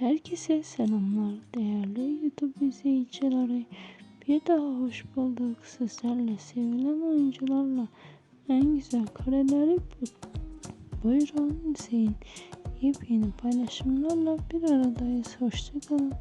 Herkese selamlar değerli YouTube izleyicileri. Bir daha hoş bulduk sizlerle sevilen oyuncularla en güzel kareleri bu- buyurun izleyin. Yepyeni paylaşımlarla bir aradayız. Hoşçakalın.